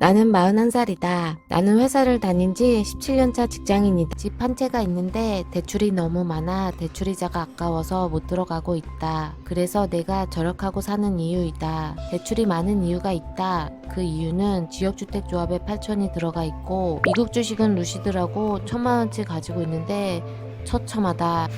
나는 41살이다. 나는 회사를 다닌 지 17년차 직장인이다. 집 한 채가 있는데 대출이 너무 많아 대출이자가 아까워서 못 들어가고 있다. 그래서 내가 절약하고 사는 이유이다. 대출이 많은 이유가 있다. 그 이유는 지역주택조합에 8천이 들어가 있고 미국 주식은 루시드라고 천만 원치 가지고 있는데 처참하다.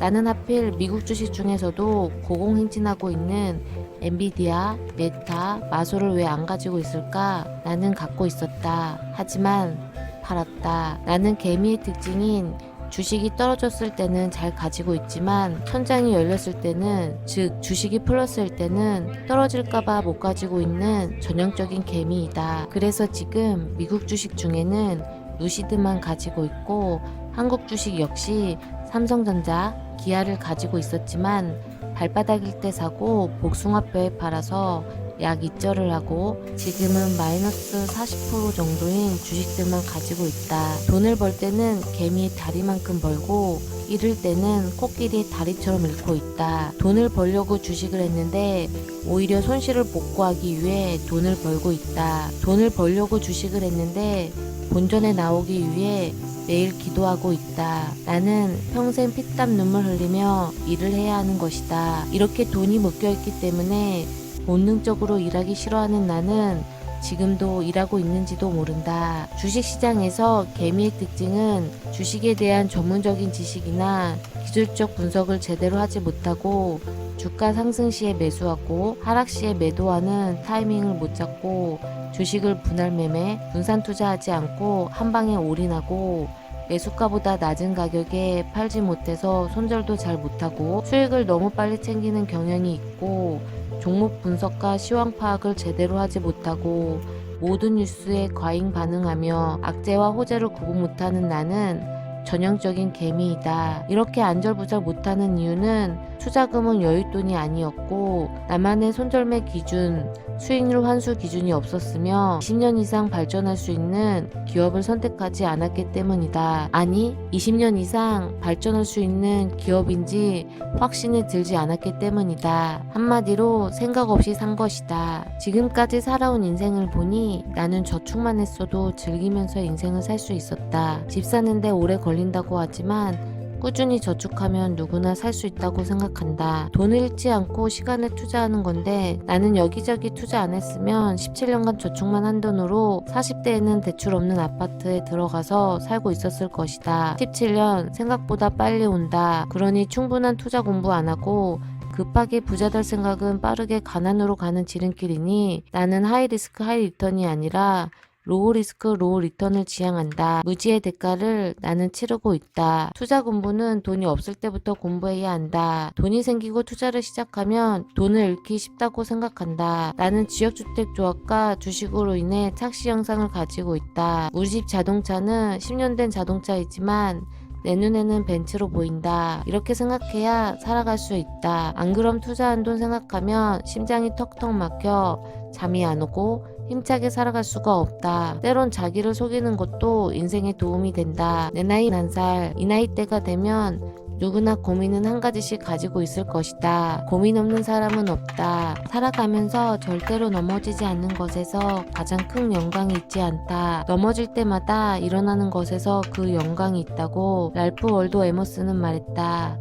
나는 하필 미국 주식 중에서도 고공행진하고 있는 엔비디아, 메타, 마소를 왜 안 가지고 있을까? 나는 갖고 있었다. 하지만 팔았다. 나는 개미의 특징인 주식이 떨어졌을 때는 잘 가지고 있지만 천장이 열렸을 때는 즉 주식이 플러스일 때는 떨어질까봐 못 가지고 있는 전형적인 개미이다. 그래서 지금 미국 주식 중에는 루시드만 가지고 있고 한국 주식 역시 삼성전자, 기아를 가지고 있었지만 발바닥일 때 사고 복숭아뼈에 팔아서 약 이절을 하고 지금은 마이너스 40% 정도인 주식들만 가지고 있다. 돈을 벌 때는 개미의 다리만큼 벌고 잃을 때는 코끼리의 다리처럼 잃고 있다. 돈을 벌려고 주식을 했는데 오히려 손실을 복구하기 위해 돈을 벌고 있다. 돈을 벌려고 주식을 했는데 본전에 나오기 위해 매일 기도하고 있다. 나는 평생 피땀 눈물 흘리며 일을 해야 하는 것이다. 이렇게 돈이 묶여있기 때문에 본능적으로 일하기 싫어하는 나는 지금도 일하고 있는지도 모른다. 주식시장에서 개미의 특징은 주식에 대한 전문적인 지식이나 기술적 분석을 제대로 하지 못하고 주가 상승 시에 매수하고 하락 시에 매도하는 타이밍을 못 잡고 주식을 분할 매매, 분산 투자하지 않고 한 방에 올인하고 매수가보다 낮은 가격에 팔지 못해서 손절도 잘 못하고 수익을 너무 빨리 챙기는 경향이 있고 종목 분석과 시황 파악을 제대로 하지 못하고 모든 뉴스에 과잉 반응하며 악재와 호재를 구분 못하는 나는 전형적인 개미이다. 이렇게 안절부절 못하는 이유는 투자금은 여윳돈이 아니었고 나만의 손절매 기준, 수익률 환수 기준이 없었으며 20년 이상 발전할 수 있는 기업을 선택하지 않았기 때문이다. 아니, 20년 이상 발전할 수 있는 기업인지 확신이 들지 않았기 때문이다. 한마디로 생각 없이 산 것이다. 지금까지 살아온 인생을 보니 나는 저축만 했어도 즐기면서 인생을 살 수 있었다. 집 사는데 오래 걸린다고 하지만 꾸준히 저축하면 누구나 살 수 있다고 생각한다. 돈을 잃지 않고 시간을 투자하는 건데 나는 여기저기 투자 안 했으면 17년간 저축만 한 돈으로 40대에는 대출 없는 아파트에 들어가서 살고 있었을 것이다. 17년 생각보다 빨리 온다. 그러니 충분한 투자 공부 안 하고 급하게 부자 될 생각은 빠르게 가난으로 가는 지름길이니 나는 하이 리스크 하이 리턴이 아니라 로우 리스크 로우 리턴을 지향한다. 무지의 대가를 나는 치르고 있다. 투자 공부는 돈이 없을 때부터 공부해야 한다. 돈이 생기고 투자를 시작하면 돈을 잃기 쉽다고 생각한다. 나는 지역주택조합과 주식으로 인해 착시 영상을 가지고 있다. 우리 집 자동차는 10년 된 자동차이지만 내 눈에는 벤츠로 보인다. 이렇게 생각해야 살아갈 수 있다. 안 그럼 투자한 돈 생각하면 심장이 턱턱 막혀 잠이 안 오고 힘차게 살아갈 수가 없다. 때론 자기를 속이는 것도 인생에 도움이 된다. 내 나이 한 살, 이 나이 때가 되면 누구나 고민은 한 가지씩 가지고 있을 것이다. 고민 없는 사람은 없다. 살아가면서 절대로 넘어지지 않는 것에서 가장 큰 영광이 있지 않다. 넘어질 때마다 일어나는 것에서 그 영광이 있다고 랄프 월도 에머스는 말했다.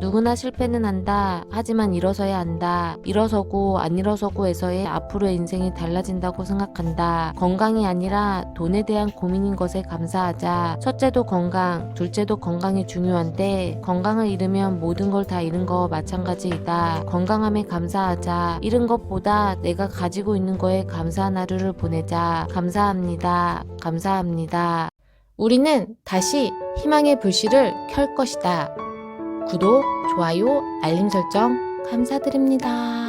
누구나 실패는 한다. 하지만 일어서야 한다. 일어서고 안 일어서고에서의 앞으로의 인생이 달라진다고 생각한다. 건강이 아니라 돈에 대한 고민인 것에 감사하자. 첫째도 건강, 둘째도 건강이 중요한데 건강을 잃으면 모든 걸 다 잃은 거 마찬가지이다. 건강함에 감사하자. 잃은 것보다 내가 가지고 있는 거에 감사한 하루를 보내자. 감사합니다. 감사합니다. 우리는 다시 희망의 불씨를 켤 것이다. 구독, 좋아요, 알림 설정 감사드립니다.